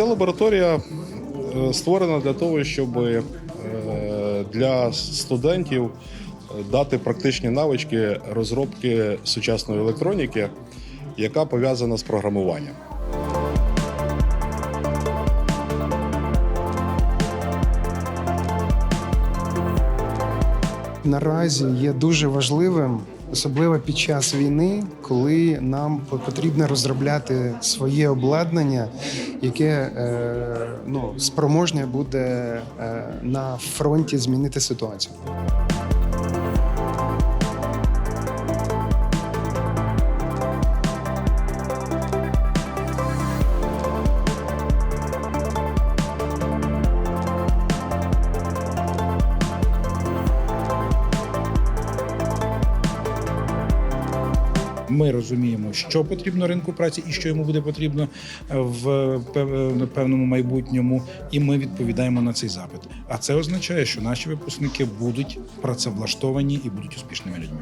Ця лабораторія е, створена для того, щоб е, для студентів е, дати практичні навички розробки сучасної електроніки, яка пов'язана з програмуванням. наразі є дуже важливим, особливо під час війни, коли нам потрібно розробляти своє обладнання, яке е, ну, спроможне буде е, на фронті змінити ситуацію. Ми розуміємо, що потрібно ринку праці і що йому буде потрібно е, в пев- певному майбутньому, і ми відповідаємо на цей запит. А це означає, що наші випускники будуть працевлаштовані і будуть успішними людьми.